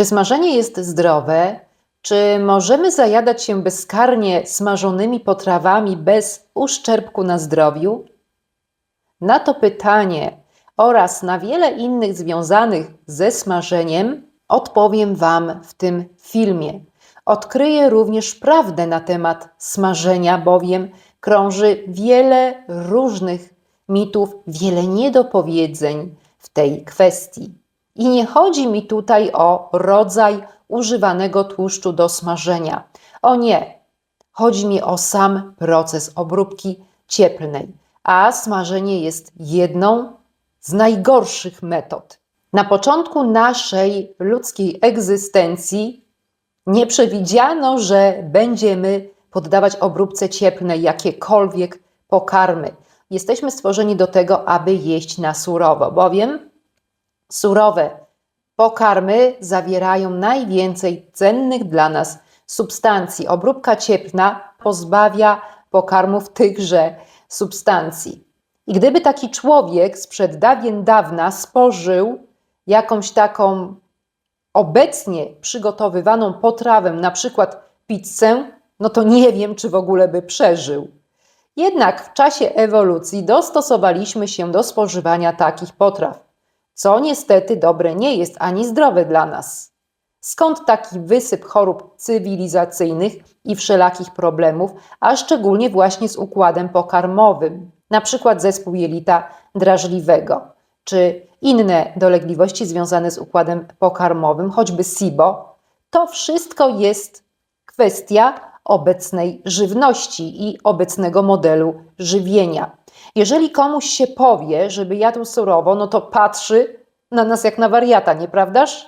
Czy smażenie jest zdrowe? Czy możemy zajadać się bezkarnie smażonymi potrawami bez uszczerbku na zdrowiu? Na to pytanie oraz na wiele innych związanych ze smażeniem odpowiem Wam w tym filmie. Odkryję również prawdę na temat smażenia, bowiem krąży wiele różnych mitów, wiele niedopowiedzeń w tej kwestii. I nie chodzi mi tutaj o rodzaj używanego tłuszczu do smażenia. O nie, chodzi mi o sam proces obróbki cieplnej, a smażenie jest jedną z najgorszych metod. Na początku naszej ludzkiej egzystencji nie przewidziano, że będziemy poddawać obróbce cieplnej jakiekolwiek pokarmy. Jesteśmy stworzeni do tego, aby jeść na surowo, bowiem surowe pokarmy zawierają najwięcej cennych dla nas substancji. Obróbka cieplna pozbawia pokarmów tychże substancji. I gdyby taki człowiek sprzed dawien dawna spożył jakąś taką obecnie przygotowywaną potrawę, na przykład pizzę, no to nie wiem, czy w ogóle by przeżył. Jednak w czasie ewolucji dostosowaliśmy się do spożywania takich potraw, co niestety dobre nie jest ani zdrowe dla nas. Skąd taki wysyp chorób cywilizacyjnych i wszelakich problemów, a szczególnie właśnie z układem pokarmowym, na przykład zespół jelita drażliwego, czy inne dolegliwości związane z układem pokarmowym, choćby SIBO, to wszystko jest kwestia obecnej żywności i obecnego modelu żywienia. Jeżeli komuś się powie, żeby jadł surowo, no to patrzy na nas jak na wariata, nieprawdaż?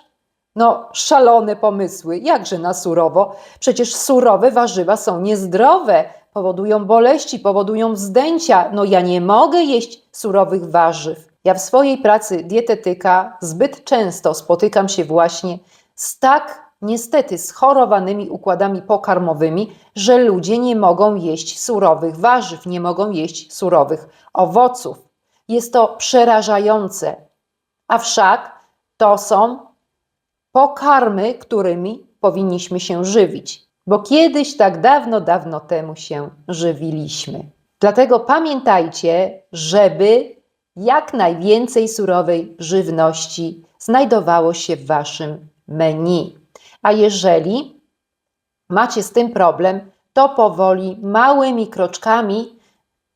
No, szalone pomysły, jakże na surowo? Przecież surowe warzywa są niezdrowe, powodują boleści, powodują wzdęcia. No, ja nie mogę jeść surowych warzyw. Ja w swojej pracy dietetyka zbyt często spotykam się właśnie z tak niestety schorowanymi układami pokarmowymi, że ludzie nie mogą jeść surowych warzyw, nie mogą jeść surowych owoców. Jest to przerażające. A wszak to są pokarmy, którymi powinniśmy się żywić, bo kiedyś tak dawno, dawno temu się żywiliśmy. Dlatego pamiętajcie, żeby jak najwięcej surowej żywności znajdowało się w waszym menu. A jeżeli macie z tym problem, to powoli, małymi kroczkami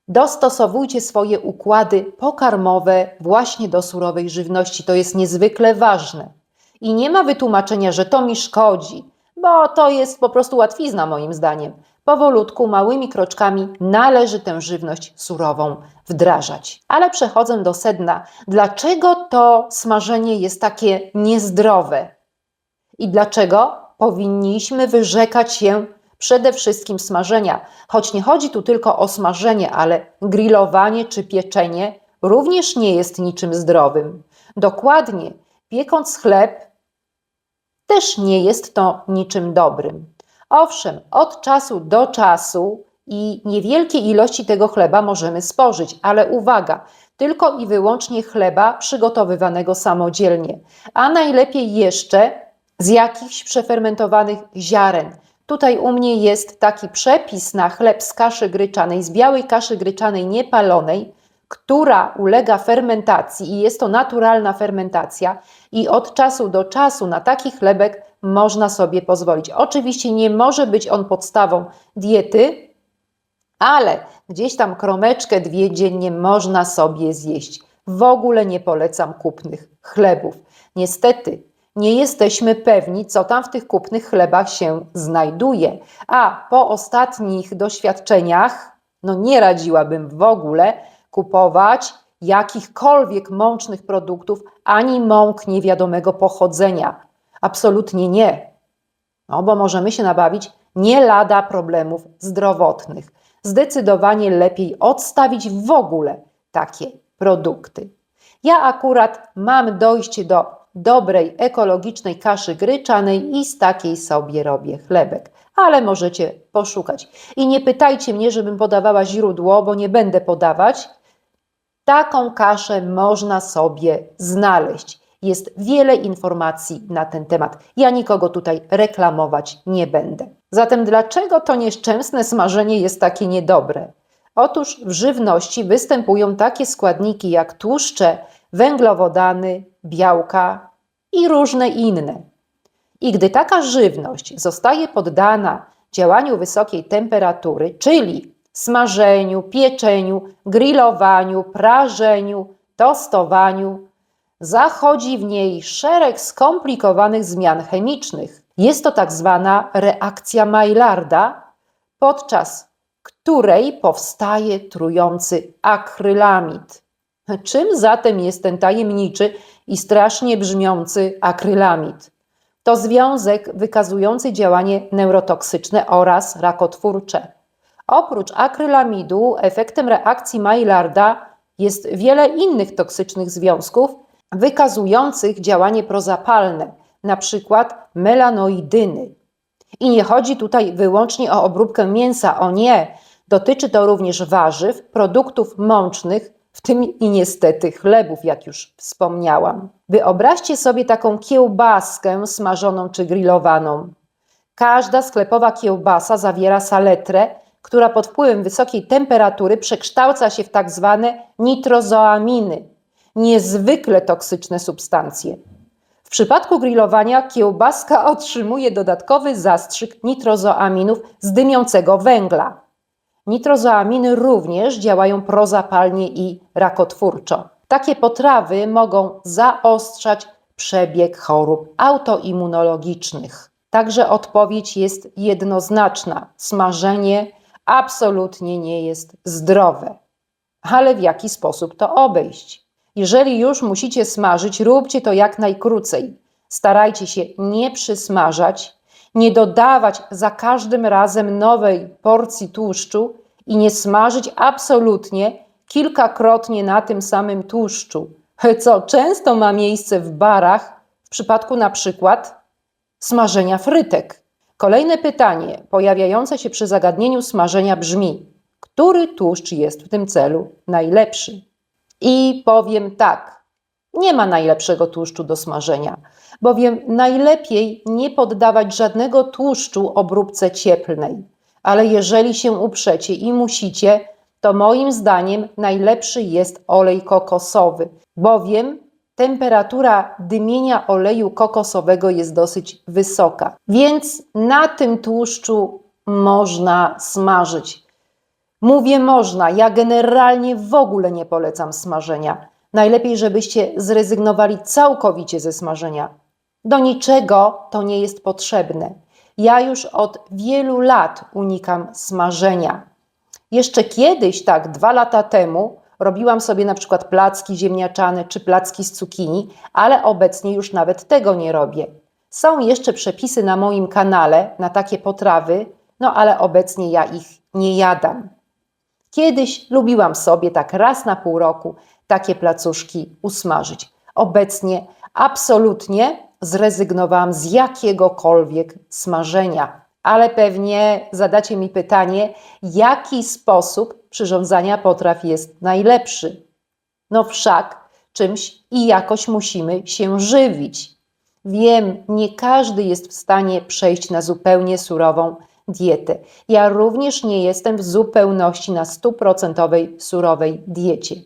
dostosowujcie swoje układy pokarmowe właśnie do surowej żywności. To jest niezwykle ważne. I nie ma wytłumaczenia, że to mi szkodzi, bo to jest po prostu łatwizna moim zdaniem. Powolutku, małymi kroczkami należy tę żywność surową wdrażać. Ale przechodzę do sedna. Dlaczego to smażenie jest takie niezdrowe? I dlaczego powinniśmy wyrzekać się przede wszystkim smażenia? Choć nie chodzi tu tylko o smażenie, ale grillowanie czy pieczenie również nie jest niczym zdrowym. Dokładnie, piekąc chleb, też nie jest to niczym dobrym. Owszem, od czasu do czasu i niewielkie ilości tego chleba możemy spożyć, ale uwaga, tylko i wyłącznie chleba przygotowywanego samodzielnie, a najlepiej jeszcze z jakichś przefermentowanych ziaren. Tutaj u mnie jest taki przepis na chleb z kaszy gryczanej, z białej kaszy gryczanej niepalonej, która ulega fermentacji i jest to naturalna fermentacja i od czasu do czasu na taki chlebek można sobie pozwolić. Oczywiście nie może być on podstawą diety, ale gdzieś tam kromeczkę, dwie dziennie można sobie zjeść. W ogóle nie polecam kupnych chlebów. Niestety, nie jesteśmy pewni, co tam w tych kupnych chlebach się znajduje. A po ostatnich doświadczeniach, no nie radziłabym w ogóle kupować jakichkolwiek mącznych produktów, ani mąk niewiadomego pochodzenia. Absolutnie nie. No bo możemy się nabawić nie lada problemów zdrowotnych. Zdecydowanie lepiej odstawić w ogóle takie produkty. Ja akurat mam dojście do dobrej, ekologicznej kaszy gryczanej i z takiej sobie robię chlebek. Ale możecie poszukać. I nie pytajcie mnie, żebym podawała źródło, bo nie będę podawać. Taką kaszę można sobie znaleźć. jest wiele informacji na ten temat. Ja nikogo tutaj reklamować nie będę. Zatem dlaczego to nieszczęsne smażenie jest takie niedobre? Otóż w żywności występują takie składniki jak tłuszcze, węglowodany, białka i różne inne. I gdy taka żywność zostaje poddana działaniu wysokiej temperatury, czyli smażeniu, pieczeniu, grillowaniu, prażeniu, tostowaniu, zachodzi w niej szereg skomplikowanych zmian chemicznych. Jest to tak zwana reakcja Maillarda, podczas której powstaje trujący akrylamid. Czym zatem jest ten tajemniczy i strasznie brzmiący akrylamid? To związek wykazujący działanie neurotoksyczne oraz rakotwórcze. Oprócz akrylamidu, efektem reakcji Maillarda jest wiele innych toksycznych związków wykazujących działanie prozapalne, przykład melanoidyny. I nie chodzi tutaj wyłącznie o obróbkę mięsa, o nie, dotyczy to również warzyw, produktów mącznych, w tym i niestety chlebów, jak już wspomniałam. Wyobraźcie sobie taką kiełbaskę smażoną czy grillowaną. Każda sklepowa kiełbasa zawiera saletrę, która pod wpływem wysokiej temperatury przekształca się w tak zwane nitrozoaminy, niezwykle toksyczne substancje. W przypadku grillowania kiełbaska otrzymuje dodatkowy zastrzyk nitrozoaminów z dymiącego węgla. Nitrozoaminy również działają prozapalnie i rakotwórczo. Takie potrawy mogą zaostrzać przebieg chorób autoimmunologicznych. Także odpowiedź jest jednoznaczna: smażenie absolutnie nie jest zdrowe. Ale w jaki sposób to obejść? Jeżeli już musicie smażyć, róbcie to jak najkrócej. Starajcie się nie przysmażać, nie dodawać za każdym razem nowej porcji tłuszczu i nie smażyć absolutnie kilkakrotnie na tym samym tłuszczu, co często ma miejsce w barach w przypadku na przykład smażenia frytek. Kolejne pytanie pojawiające się przy zagadnieniu smażenia brzmi: który tłuszcz jest w tym celu najlepszy? I powiem tak: nie ma najlepszego tłuszczu do smażenia, bowiem najlepiej nie poddawać żadnego tłuszczu obróbce cieplnej. Ale jeżeli się uprzecie i musicie, to moim zdaniem najlepszy jest olej kokosowy, bowiem temperatura dymienia oleju kokosowego jest dosyć wysoka, więc na tym tłuszczu można smażyć. Mówię można, ja generalnie w ogóle nie polecam smażenia. Najlepiej, żebyście zrezygnowali całkowicie ze smażenia. Do niczego to nie jest potrzebne. Ja już od wielu lat unikam smażenia. Jeszcze kiedyś, tak, dwa lata temu, robiłam sobie na przykład placki ziemniaczane czy placki z cukinii, ale obecnie już nawet tego nie robię. Są jeszcze przepisy na moim kanale na takie potrawy, no ale obecnie ja ich nie jadam. Kiedyś lubiłam sobie tak raz na pół roku takie placuszki usmażyć. Obecnie absolutnie zrezygnowałam z jakiegokolwiek smażenia. Ale pewnie zadacie mi pytanie, jaki sposób przyrządzania potraw jest najlepszy? No wszak czymś i jakoś musimy się żywić. Wiem, nie każdy jest w stanie przejść na zupełnie surową dietę. Ja również nie jestem w zupełności na stuprocentowej surowej diecie.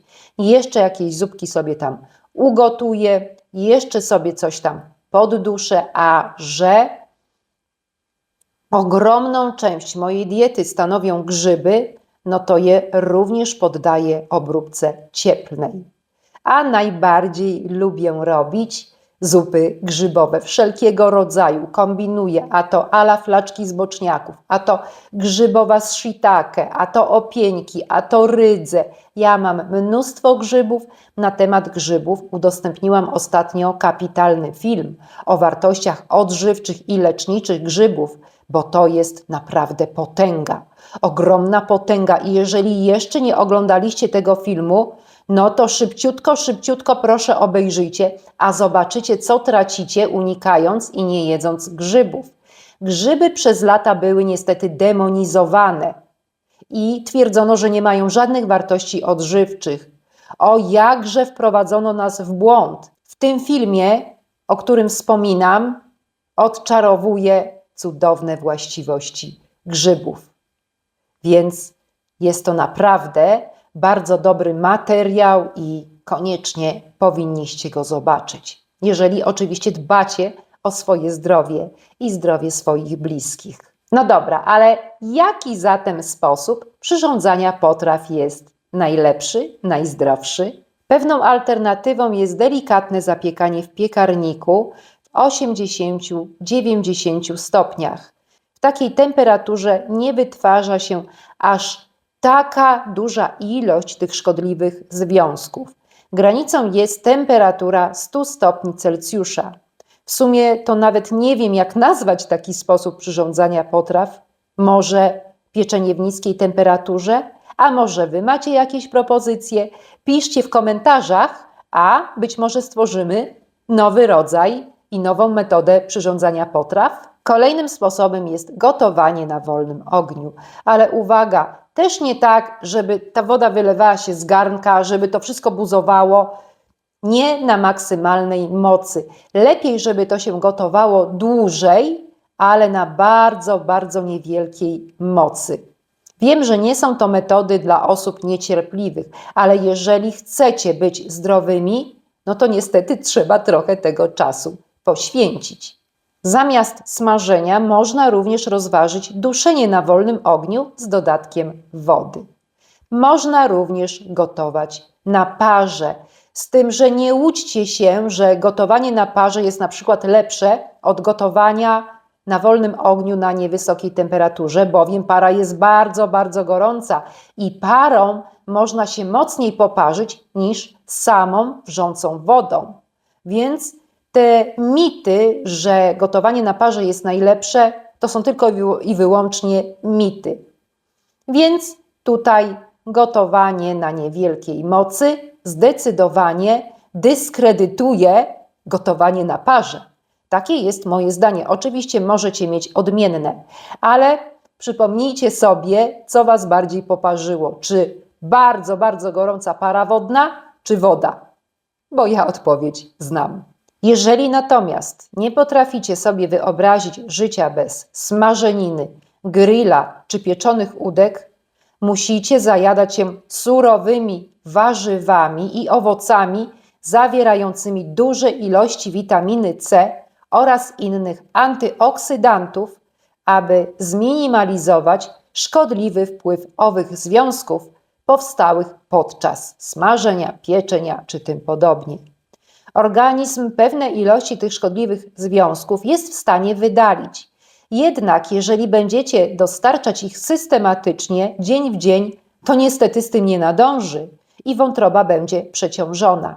Jeszcze jakieś zupki sobie tam ugotuję, jeszcze sobie coś tam podduszę, a że ogromną część mojej diety stanowią grzyby, no to je również poddaję obróbce cieplnej. A najbardziej lubię robić zupy grzybowe wszelkiego rodzaju. Kombinuję, a to ala flaczki z boczniaków, a to grzybowa z shiitake, a to opieńki, a to rydze. Ja mam mnóstwo grzybów. Na temat grzybów udostępniłam ostatnio kapitalny film o wartościach odżywczych i leczniczych grzybów, bo to jest naprawdę potęga. Ogromna potęga i jeżeli jeszcze nie oglądaliście tego filmu, no to szybciutko, szybciutko proszę obejrzyjcie, a zobaczycie, co tracicie unikając i nie jedząc grzybów. Grzyby przez lata były niestety demonizowane i twierdzono, że nie mają żadnych wartości odżywczych. O jakże wprowadzono nas w błąd. W tym filmie, o którym wspominam, odczarowuję cudowne właściwości grzybów. Więc jest to naprawdę bardzo dobry materiał i koniecznie powinniście go zobaczyć. Jeżeli oczywiście dbacie o swoje zdrowie i zdrowie swoich bliskich. No dobra, ale jaki zatem sposób przyrządzania potraw jest najlepszy, najzdrowszy? Pewną alternatywą jest delikatne zapiekanie w piekarniku w 80-90 stopniach. W takiej temperaturze nie wytwarza się aż taka duża ilość tych szkodliwych związków. Granicą jest temperatura 100 stopni Celsjusza. W sumie to nawet nie wiem, jak nazwać taki sposób przyrządzania potraw. Może pieczenie w niskiej temperaturze? A może wy macie jakieś propozycje? Piszcie w komentarzach, a być może stworzymy nowy rodzaj i nową metodę przyrządzania potraw. Kolejnym sposobem jest gotowanie na wolnym ogniu. Ale uwaga, też nie tak, żeby ta woda wylewała się z garnka, żeby to wszystko buzowało. Nie na maksymalnej mocy. Lepiej, żeby to się gotowało dłużej, ale na bardzo, bardzo niewielkiej mocy. Wiem, że nie są to metody dla osób niecierpliwych, ale jeżeli chcecie być zdrowymi, no to niestety trzeba trochę tego czasu poświęcić. Zamiast smażenia można również rozważyć duszenie na wolnym ogniu z dodatkiem wody. Można również gotować na parze, z tym, że nie łudźcie się, że gotowanie na parze jest na przykład lepsze od gotowania na wolnym ogniu na niewysokiej temperaturze, bowiem para jest bardzo, bardzo gorąca i parą można się mocniej poparzyć niż samą wrzącą wodą. Więc te mity, że gotowanie na parze jest najlepsze, to są tylko i wyłącznie mity. Więc tutaj gotowanie na niewielkiej mocy zdecydowanie dyskredytuje gotowanie na parze. Takie jest moje zdanie. Oczywiście możecie mieć odmienne, ale przypomnijcie sobie, co Was bardziej poparzyło. Czy bardzo, bardzo gorąca para wodna, czy woda? Bo ja odpowiedź znam. Jeżeli natomiast nie potraficie sobie wyobrazić życia bez smażeniny, grilla czy pieczonych udek, musicie zajadać się surowymi warzywami i owocami zawierającymi duże ilości witaminy C oraz innych antyoksydantów, aby zminimalizować szkodliwy wpływ owych związków powstałych podczas smażenia, pieczenia czy tym podobnie. Organizm pewne ilości tych szkodliwych związków jest w stanie wydalić. Jednak jeżeli będziecie dostarczać ich systematycznie, dzień w dzień, to niestety z tym nie nadąży i wątroba będzie przeciążona.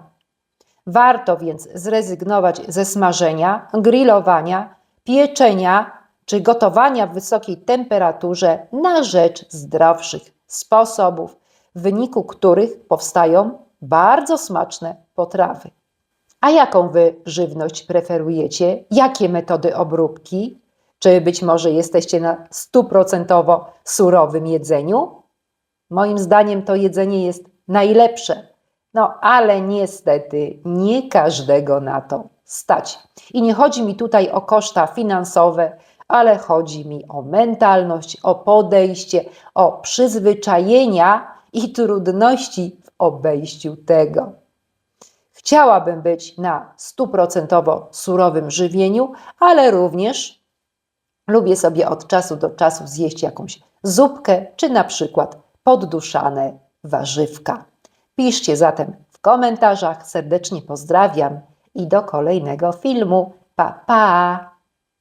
Warto więc zrezygnować ze smażenia, grillowania, pieczenia czy gotowania w wysokiej temperaturze na rzecz zdrowszych sposobów, w wyniku których powstają bardzo smaczne potrawy. A jaką wy żywność preferujecie? Jakie metody obróbki? Czy być może jesteście na stuprocentowo surowym jedzeniu? Moim zdaniem to jedzenie jest najlepsze, no ale niestety nie każdego na to stać. I nie chodzi mi tutaj o koszta finansowe, ale chodzi mi o mentalność, o podejście, o przyzwyczajenia i trudności w obejściu tego. Chciałabym być na stuprocentowo surowym żywieniu, ale również lubię sobie od czasu do czasu zjeść jakąś zupkę czy na przykład podduszane warzywka. Piszcie zatem w komentarzach. Serdecznie pozdrawiam i do kolejnego filmu. Pa, pa!